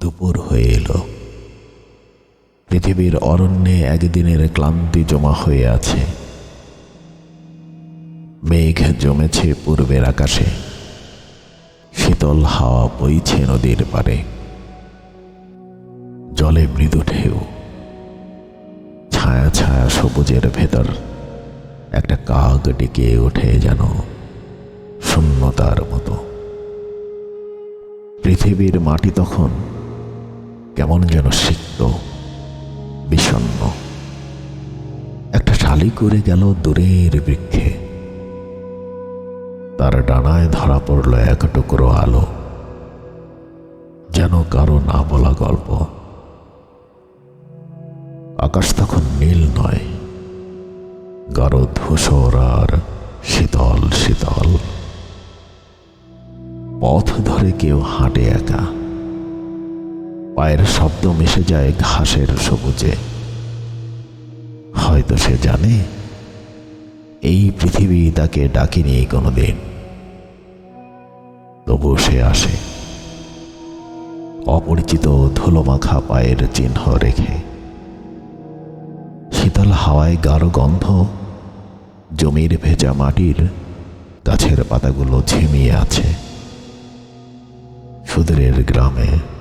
দুপুর হয়ে এলো। পৃথিবীর অরণ্যে একদিনের ক্লান্তি জমা হয়ে আছে। মেঘ জমেছে পূর্বের আকাশে। শীতল হাওয়া বইছে নদীর পারে জলে মৃদু ঢেউ। ছায়া ছায়া সবুজের ভেতর। একটা কাক ডেকে ওঠে যেন শূন্যতার মতো। পৃথিবীর মাটি তখন কেমন যেন সিক্ত, বিষণ্ণ। একটা শালি করে গেল দূরের বৃক্ষে। তার ডানায় ধরা পড়ল এক টুকরো আলো। যেন কারও না বলা গল্প। আকাশ তখন নীল নয়, গাঢ় ধূসর আর শীতল শীতল। পথ ধরে কেউ হাঁটে একা। পায়ের শব্দ মিশে যায় ঘাসের সবুজে। হয়তো সে জানে, এই পৃথিবী তাকে ডাকেনি কোনোদিন। তবু সে আসে। অপরিচিত ধুলোমাখা পায়ের চিহ্ন রেখে। শীতল হাওয়ায় গাঢ় গন্ধ, জমির ভেজা মাটির গাছের পাতাগুলো ঝিমিয়ে আছে। সুদূরের গ্রামে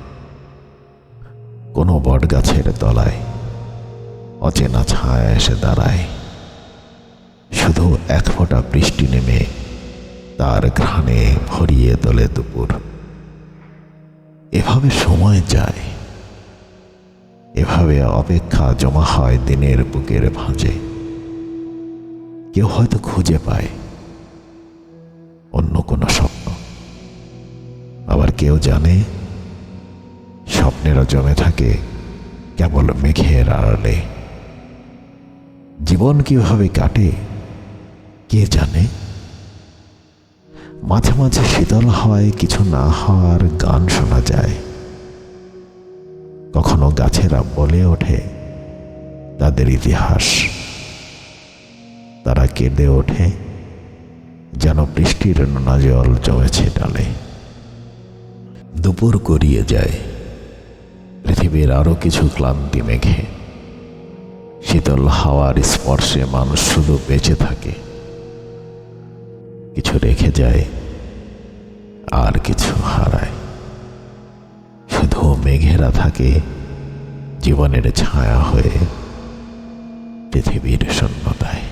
কোনো বট গাছের তলায় অচেনা ছায়া এসে দাঁড়ায়। শুধু এক ফোঁটা বৃষ্টি নেমে তার ঘ্রাণে ভরিয়ে তোলে দুপুর। এভাবে সময় যায়, এভাবে অপেক্ষা জমা হয় দিনের বুকের ভাঁজে। কেউ হয়তো খুঁজে পায় অন্য কোনো স্বপ্ন। আবার কেউ জানে স্বপ্নেরও জমে থাকে কেবল মেঘের আড়ালে। জীবন কীভাবে কাটে, কে জানে? মাঝে মাঝে শীতল হাওয়ায় কিছু না হওয়ার গান শোনা যায়। কখনো গাছেরা বলে ওঠে, তাদের ইতিহাস। তারা কেঁদে ওঠে, যেন বৃষ্টির নোনা জল জমেছে ডালে। দুপুর গড়িয়ে যায়। পৃথিবীর আরও কিছু ক্লান্তি মেঘে, শীতল হাওয়ার স্পর্শে মানুষ শুধু বেঁচে থাকে। কিছু রেখে যায়, আর কিছু হারায়। শুধু মেঘেরা থাকে, জীবনের ছায়া হয়ে পৃথিবীর শূন্যতায়।